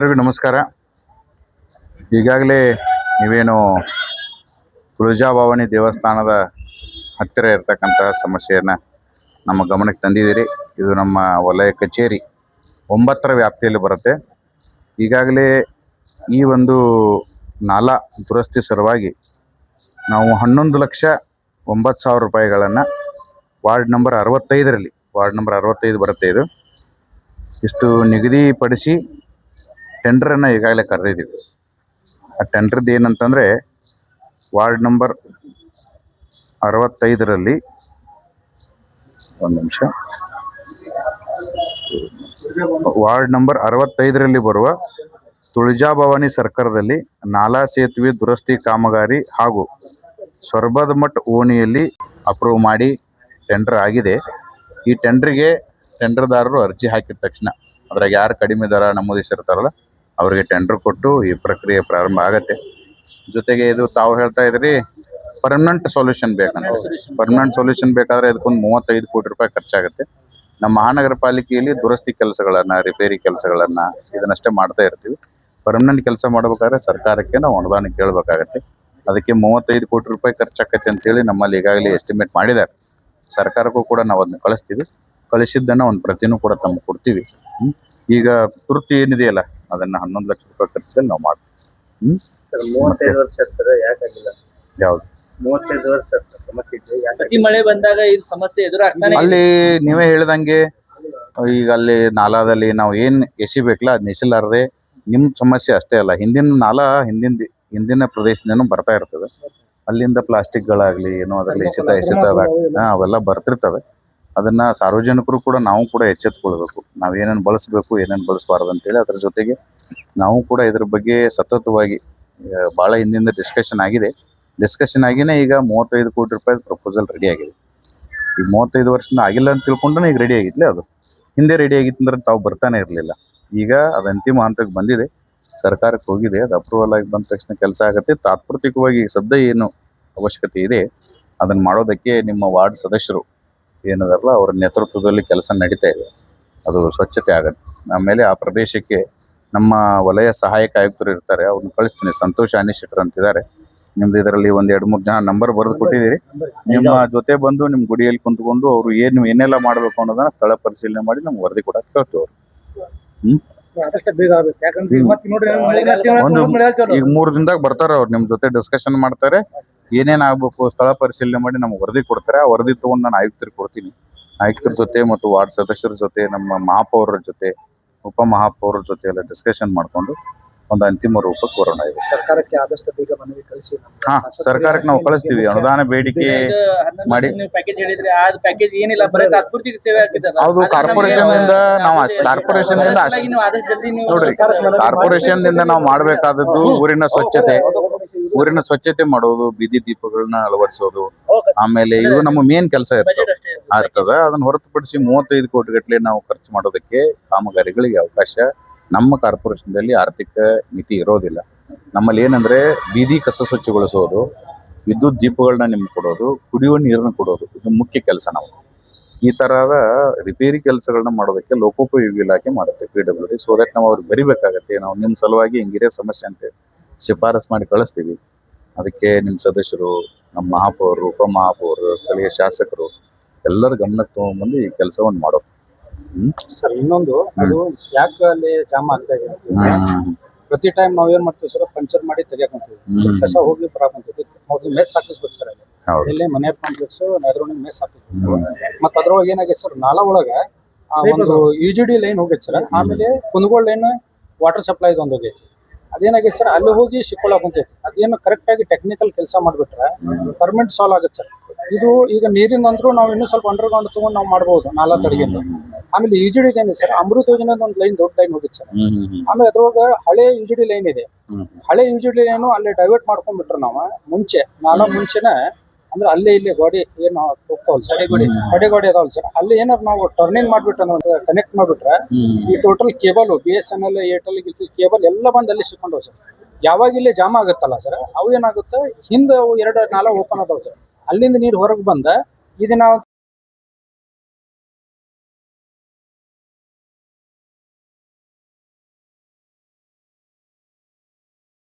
ಎಲ್ರಿಗೂ ನಮಸ್ಕಾರ. ಈಗಾಗಲೇ ನೀವೇನು ತುಳಜಾಭವಾನಿ ದೇವಸ್ಥಾನದ ಹತ್ತಿರ ಇರತಕ್ಕಂತಹ ಸಮಸ್ಯೆಯನ್ನು ನಮ್ಮ ಗಮನಕ್ಕೆ ತಂದಿದ್ದೀರಿ. ಇದು ನಮ್ಮ ವಲಯ ಕಚೇರಿ ಒಂಬತ್ತರ ವ್ಯಾಪ್ತಿಯಲ್ಲಿ ಬರುತ್ತೆ. ಈಗಾಗಲೇ ಈ ಒಂದು ನಾಲಾ ದುರಸ್ತಿ ಸಲುವಾಗಿ ನಾವು ಹನ್ನೊಂದು ಲಕ್ಷ ಒಂಬತ್ತು ಸಾವಿರ ರೂಪಾಯಿಗಳನ್ನು ವಾರ್ಡ್ ನಂಬರ್ ಅರವತ್ತೈದರಲ್ಲಿ, ವಾರ್ಡ್ ನಂಬರ್ ಅರವತ್ತೈದು ಬರುತ್ತೆ ಇದು. ಇಷ್ಟು ನಿಗದಿಪಡಿಸಿ ಟೆಂಡರನ್ನು ಈಗಾಗಲೇ ಕರೆದಿದ್ದೀವಿ. ಆ ಟೆಂಡ್ರದ್ದು ಏನಂತಂದರೆ ವಾರ್ಡ್ ನಂಬರ್ ಅರವತ್ತೈದರಲ್ಲಿ ಒಂದು ನಿಮಿಷ. ವಾರ್ಡ್ ನಂಬರ್ ಅರವತ್ತೈದರಲ್ಲಿ ಬರುವ ತುಳಜಾಭವಾನಿ ಸರ್ಕಾರದಲ್ಲಿ ನಾಲಾ ಸೇತುವೆ ದುರಸ್ತಿ ಕಾಮಗಾರಿ ಹಾಗೂ ಸ್ವರ್ಬದ ಮಠ ಓಣಿಯಲ್ಲಿ ಅಪ್ರೂವ್ ಮಾಡಿ ಟೆಂಡರ್ ಆಗಿದೆ. ಈ ಟೆಂಡರ್ಗೆ ಟೆಂಡರ್ದಾರರು ಅರ್ಜಿ ಹಾಕಿದ ತಕ್ಷಣ ಅದ್ರಾಗ ಯಾರು ಕಡಿಮೆ ದರ ನಮೂದಿಸಿರ್ತಾರಲ್ಲ ಅವರಿಗೆ ಟೆಂಡರ್ ಕೊಟ್ಟು ಈ ಪ್ರಕ್ರಿಯೆ ಪ್ರಾರಂಭ ಆಗತ್ತೆ. ಜೊತೆಗೆ ಇದು ತಾವು ಹೇಳ್ತಾ ಇದ್ರಿ ಪರ್ಮನೆಂಟ್ ಸೊಲ್ಯೂಷನ್ ಬೇಕಂತ ಪರ್ಮನೆಂಟ್ ಸೊಲ್ಯೂಷನ್ ಬೇಕಾದ್ರೆ ಅದಕ್ಕೊಂದು ಮೂವತ್ತೈದು ಕೋಟಿ ರೂಪಾಯಿ ಖರ್ಚಾಗುತ್ತೆ. ನಮ್ಮ ಮಹಾನಗರ ಪಾಲಿಕೆಯಲ್ಲಿ ದುರಸ್ತಿ ಕೆಲಸಗಳನ್ನು ರಿಪೇರಿ ಕೆಲಸಗಳನ್ನು ಇದನ್ನಷ್ಟೇ ಮಾಡ್ತಾ ಇರ್ತೀವಿ. ಪರ್ಮನೆಂಟ್ ಕೆಲಸ ಮಾಡ್ಬೇಕಾದ್ರೆ ಸರ್ಕಾರಕ್ಕೆ ನಾವು ಅನುದಾನ ಕೇಳಬೇಕಾಗತ್ತೆ. ಅದಕ್ಕೆ ಮೂವತ್ತೈದು ಕೋಟಿ ರೂಪಾಯಿ ಖರ್ಚಾಗತ್ತೆ ಅಂತೇಳಿ ನಮ್ಮಲ್ಲಿ ಈಗಾಗಲೇ ಎಸ್ಟಿಮೇಟ್ ಮಾಡಿದ್ದಾರೆ. ಸರ್ಕಾರಕ್ಕೂ ಕೂಡ ನಾವು ಅದನ್ನ ಕಳಿಸ್ತೀವಿ. ಕಳಿಸಿದ್ದನ್ನ ಒಂದು ಪ್ರತಿನೂ ಕೂಡ ತಮ್ಗೆ ಕೊಡ್ತೀವಿ. ಈಗ ತುರ್ತು ಏನಿದೆಯಲ್ಲ ಅದನ್ನ ಹನ್ನೊಂದು ಲಕ್ಷ ರೂಪಾಯಿ ಖರ್ಚಲ್ಲಿ ನಾವು ಮಾಡ್ತೀವಿ. ಹ್ಮ್? ಸರ್ ಮೂವತ್ತೈದು ವರ್ಷ ಸರ್ ಯಾಕಾಗಿಲ್ಲ ಯಾವ್ದು? ಮೂವತ್ತೈದು ವರ್ಷ ಸರ್ ಸಮಸ್ಯೆ ಇದ್ದು ಯಾಕೆ ಪ್ರತಿ ಮಳೆ ಬಂದಾಗ ಇದು ಸಮಸ್ಯೆ ಎದುರಾಗ್ತಾನೆ ಅಲ್ಲಿ ನೀವೇ ಹೇಳ್ದಂಗೆ ಈಗ ಅಲ್ಲಿ ನಾಲಾದಲ್ಲಿ ನಾವು ಏನ್ ಎಸಿಬೇಕಲ್ಲ ಅದ್ ಎಸಿಲಾರದೆ ನಿಮ್ ಸಮಸ್ಯೆ ಅಷ್ಟೇ ಅಲ್ಲ ಹಿಂದಿನ ನಾಲಾ ಹಿಂದಿನ ಹಿಂದಿನ ಪ್ರದೇಶದಿಂದನೂ ಬರ್ತಾ ಇರ್ತದೆ. ಅಲ್ಲಿಂದ ಪ್ಲಾಸ್ಟಿಕ್ಗಳಾಗ್ಲಿ ಏನೋ ಅದ್ರಲ್ಲಿ ಎಸೆತ ಎಸೆತ ಹಾ, ಅವೆಲ್ಲ ಬರ್ತಿರ್ತವೆ. ಅದನ್ನ ಸಾರ್ವಜನಿಕರು ಕೂಡ ನಾವು ಕೂಡ ಎಚ್ಚೆತ್ಕೊಳ್ಬೇಕು. ನಾವು ಏನೇನು ಬಳಸಬೇಕು, ಏನೇನು ಬಳಸಬಾರ್ದು ಅಂತೇಳಿ ಅದ್ರ ಜೊತೆಗೆ ನಾವು ಕೂಡ ಇದ್ರ ಬಗ್ಗೆ ಸತತವಾಗಿ ಭಾಳ ಹಿಂದಿಂದ ಡಿಸ್ಕಷನ್ ಆಗಿದೆ. ಡಿಸ್ಕಷನ್ ಆಗಿನೇ ಈಗ ಮೂವತ್ತೈದು ಕೋಟಿ ರೂಪಾಯಿ ಪ್ರಪೋಸಲ್ ರೆಡಿ ಆಗಿದೆ. ಈಗ ಮೂವತ್ತೈದು ವರ್ಷದಿಂದ ಆಗಿಲ್ಲ ಅಂತ ತಿಳ್ಕೊಂಡ್ರೆ ಈಗ ರೆಡಿ ಆಗಿತ್ತು ಅದು. ಹಿಂದೆ ರೆಡಿ ಆಗಿತ್ತು ಅಂದ್ರೆ ತಾವು ಬರ್ತಾನೆ ಇರಲಿಲ್ಲ. ಈಗ ಅದು ಅಂತಿಮ ಹಂತಕ್ಕೆ ಬಂದಿದೆ. ಸರ್ಕಾರಕ್ಕೆ ಹೋಗಿದೆ, ಅದು ಅಪ್ರೂವಲ್ ಆಗಿ ಬಂದ ತಕ್ಷಣ ಕೆಲಸ ಆಗುತ್ತೆ. ತಾತ್ಪೂರ್ತಿಕವಾಗಿ ಈಗ ಸದ್ಯ ಏನು ಅವಶ್ಯಕತೆ ಇದೆ, ಅದನ್ನು ಮಾಡೋದಕ್ಕೆ ನಿಮ್ಮ ವಾರ್ಡ್ ಸದಸ್ಯರು ಏನದಾರಲ್ಲ ಅವರ ನೇತೃತ್ವದಲ್ಲಿ ಕೆಲಸ ನಡೀತಾ ಇದೆ. ಅದು ಸ್ವಚ್ಛತೆ ಆಗುತ್ತೆ ಆಮೇಲೆ ಆ ಪ್ರದೇಶಕ್ಕೆ ನಮ್ಮ ವಲಯ ಸಹಾಯಕ ಆಯುಕ್ತರು ಇರ್ತಾರೆ ಅವ್ರನ್ನ ಕಳಿಸ್ತೀನಿ. ಸಂತೋಷ್ ಅನಿಶೆಟ್ರ್ ಅಂತಿದ್ದಾರೆ. ನಿಮ್ದು ಇದರಲ್ಲಿ ಒಂದ್ ಎರಡು ಮೂರು ಜನ ನಂಬರ್ ಬರೆದು ಕೊಟ್ಟಿದ್ದೀರಿ. ನಿಮ್ಮ ಜೊತೆ ಬಂದು ನಿಮ್ ಗುಡಿಯಲ್ಲಿ ಕುಂತ್ಕೊಂಡು ಅವರು ಏನು ಏನೆಲ್ಲ ಮಾಡ್ಬೇಕು ಅನ್ನೋದನ್ನ ಸ್ಥಳ ಪರಿಶೀಲನೆ ಮಾಡಿ ನಮ್ಗೆ ವರದಿ ಕೊಡಕ್ಕೆ ಕೇಳ್ತೀವಿ ಅವರು. ಹ್ಮ್. ಒಂದು ಈಗ ಮೂರು ದಿನದಾಗ ಬರ್ತಾರ ಅವ್ರು. ನಿಮ್ ಜೊತೆ ಡಿಸ್ಕಷನ್ ಮಾಡ್ತಾರೆ. ಏನೇನ್ ಆಗ್ಬೇಕು, ಸ್ಥಳ ಪರಿಶೀಲನೆ ಮಾಡಿ ನಮ್ಗೆ ವರದಿ ಕೊಡ್ತಾರೆ. ಆ ವರದಿ ತಗೊಂಡು ನಾನು ಆಯುಕ್ತರಿಗೆ ಕೊಡ್ತೀನಿ. ಆಯುಕ್ತರ ಜೊತೆ ಮತ್ತು ವಾರ್ಡ್ ಸದಸ್ಯರ ಜೊತೆ, ನಮ್ಮ ಮಹಾಪೌರರ ಜೊತೆ, ಉಪ ಮಹಾಪೌರರ ಜೊತೆ ಎಲ್ಲ ಡಿಸ್ಕಷನ್ ಮಾಡ್ಕೊಂಡು ಒಂದು ಅಂತಿಮ ರೂಪಕ್ಕೆ ಬರೋಣ ಇದೆ. ಸರ್ಕಾರಕ್ಕೆ ಆದಷ್ಟು ಬೇಗ ಮನವಿ ಕಳಿಸಿ ಹಾ ಸರ್ಕಾರಕ್ಕೆ ನಾವು ಕಳಿಸ್ತೀವಿ ಅನುದಾನ ಬೇಡಿಕೆ ಮಾಡಿ. ಲಕ್ಷ ಪ್ಯಾಕೇಜ್ ಹೇಳಿದ್ರೆ ಆ ಪ್ಯಾಕೇಜ್ ಏನಿಲ್ಲ ಬರೀ ತಾತ್ಪೂರ್ತಿ ಸೇವೆ ಆಗ್ತಿದೆ ಸರ್. ಹೌದು ಕಾರ್ಪೊರೇಷನ್ ಇಂದ ನಾವು ಅಷ್ಟು ಕಾರ್ಪೊರೇಷನ್ ಇಂದ ನೋಡ್ರಿ ಕಾರ್ಪೊರೇಷನ್ ದಿಂದ ನಾವು ಮಾಡಬೇಕಾದದ್ದು ಊರಿನ ಸ್ವಚ್ಛತೆ. ಊರಿನ ಸ್ವಚ್ಛತೆ ಮಾಡೋದು ಬೀದಿ ದೀಪಗಳನ್ನ ಅಳವಡಿಸೋದು ಆಮೇಲೆ ಇದು ನಮ್ಮ ಮೇನ್ ಕೆಲಸ ಇರ್ತದೆ. ಆಗ್ತದೆ. ಅದನ್ನ ಹೊರತುಪಡಿಸಿ ಮೂವತ್ತೈದು ಕೋಟಿ ಗಟ್ಟಲೆ ನಾವು ಖರ್ಚು ಮಾಡೋದಕ್ಕೆ ಕಾಮಗಾರಿಗಳಿಗೆ ಅವಕಾಶ ನಮ್ಮ ಕಾರ್ಪೊರೇಷನ್ದಲ್ಲಿ ಆರ್ಥಿಕ ಮಿತಿ ಇರೋದಿಲ್ಲ. ನಮ್ಮಲ್ಲಿ ಏನಂದ್ರೆ ಬೀದಿ ಕಸ ಸ್ವಚ್ಛಗೊಳಿಸೋದು, ವಿದ್ಯುತ್ ದೀಪಗಳನ್ನ ನಿಮ್ಗೆ ಕೊಡೋದು, ಕುಡಿಯುವ ನೀರನ್ನ ಕೊಡೋದು, ಇದು ಮುಖ್ಯ ಕೆಲಸ ನಾವು. ಈ ತರಹದ ರಿಪೇರಿ ಕೆಲಸಗಳನ್ನ ಮಾಡೋದಕ್ಕೆ ಲೋಕೋಪಯೋಗಿ ಇಲಾಖೆ ಮಾಡುತ್ತೆ, P W D. So that ನಾವು ಅವ್ರಿಗೆ ಬರಿಬೇಕಾಗತ್ತೆ, ನಾವು ನಿಮ್ಮ ಸಲುವಾಗಿ ಹಿಂಗಿರೇ ಸಮಸ್ಯೆ ಅಂತ ಶಿಫಾರಸ್ ಮಾಡಿ ಕಳಿಸ್ತೀವಿ. ಅದಕ್ಕೆ ನಿಮ್ಮ ಸದಸ್ಯರು, ನಮ್ಮ ಮಹಾಪೌರರು ಉಪ ಮಹಾಪೌರರು ಸ್ಥಳೀಯ ಶಾಸಕರು ಎಲ್ಲರ ಗಮನಕ್ಕೆ ತಗೊಂಡ್ಬಂದು ಈ ಕೆಲಸವನ್ನು ಮಾಡೋದು? ಸರ್ ಇನ್ನೊಂದು ಅದು ಯಾಕೆ ಅಲ್ಲಿ ಜಾಮ್ ಆಗ್ತಾ ಇದೆ. ಪ್ರತಿ ಟೈಮ್ ನಾವ್ ಏನ್ ಮಾಡ್ತೀವಿ ಸರ್ ಪಂಚರ್ ಮಾಡಿ ತೆಗಿಯಕಂತೀವಿ ಹ್ಮ್. ಕಸ ಹೋಗಿ ಬರಾಕಂತೀವಿ ಮೊದಲು ಮೆಸ್ ಹಾಕಿಸ್ಬೇಕು ಸರ್ ಅಲ್ಲಿ. ಹೌದು. ಇಲ್ಲಿ ಮನೆ ಕಾಂಪ್ಲೆಕ್ಸ್ ಎದುರುಣಿ ಮೆಸ್ ಹಾಕಿಸ್ಬೇಕು. ಮತ್ತ ಅದ್ರೊಳಗೆ ಏನಾಗೈತೆ ಸರ್ ನಾಲಾ ಒಳಗ ಆ ಒಂದು ಯು ಜಿ ಡಿ ಲೈನ್ ಹೋಗೈತೆ ಸರ್. ಆಮೇಲೆ ಕುಂದಗೋಳ ಲೈನ್ ವಾಟರ್ ಸಪ್ಲೈ ಒಂದು ಹೋಗೈತಿ. ಅದೇನಾಗೈತೆ ಸರ್ ಅಲ್ಲಿ ಹೋಗಿ ಸಿಕ್ಕೊಳ್ಳಾಕ್ ಕುಂತೈತಿ ಅದೇನು ಕರೆಕ್ಟ್ ಆಗಿ ಟೆಕ್ನಿಕಲ್ ಕೆಲಸ ಮಾಡ್ಬಿಟ್ರೆ ಪರ್ಮನೆಂಟ್ ಸಾಲ್ವ್ ಆಗುತ್ತೆ ಸರ್. ಇದು ಈಗ ನೀರಿನ ಅಂದ್ರೂ ನಾವು ಇನ್ನೂ ಸ್ವಲ್ಪ ಅಂಡರ್ಗ್ರೌಂಡ್ ತಗೊಂಡು ನಾವು ಮಾಡಬಹುದು ನಾಲಾ ತಡೆಗಿಂತ ಆಮೇಲೆ ಈಜಿಡಿ ಏನಿದೆ ಸರ್ ಅಮೃತ ಯೋಜನೆ ಒಂದು ಲೈನ್ ದೊಡ್ಡ ಲೈನ್ ಹೋಗಿತ್ತು ಸರ್. ಆಮೇಲೆ ಅದ್ರೊಳಗ ಹಳೆ ಈಜಿಡಿ ಲೈನ್ ಇದೆ. ಹಳೆ ಈಜಿಡಿ ಲೈನು ಅಲ್ಲಿ ಡೈವರ್ಟ್ ಮಾಡ್ಕೊಂಡ್ಬಿಟ್ರು ನಾವು ಮುಂಚೆ. ನಾನು ಮುಂಚೆನೆ ಅಂದ್ರೆ ಅಲ್ಲೇ ಇಲ್ಲಿ ಗೋಡಿ ಏನು ಹೋಗ್ತಾವಲ್ಲ ಸರ್ ಅಡೆ ಗೋಡಿ ಅದಾವಲ್ಲ ಸರ್. ಅಲ್ಲಿ ಏನಾದ್ರು ನಾವು ಟರ್ನಿಂಗ್ ಮಾಡ್ಬಿಟ್ಟು ಅಂದ್ರೆ ಕನೆಕ್ಟ್ ಮಾಡ್ಬಿಟ್ರೆ ಈ total cable B S N L Airtel cable ಎಲ್ಲ ಬಂದು ಅಲ್ಲಿ ಸಿಕ್ಕೊಂಡವ್ ಸರ್. ಯಾವಾಗ ಇಲ್ಲಿ ಜಾಮ ಆಗುತ್ತಲ್ಲ ಸರ್ ಅವು ಏನಾಗುತ್ತೆ ಹಿಂದೆ ಅವು ಎರಡು ನಾಲ್ಕು ಓಪನ್ ಅದಾವ ಸರ್. ಅಲ್ಲಿಂದ ನೀರು ಹೊರಗೆ ಬಂದ ಇದು ನಾವು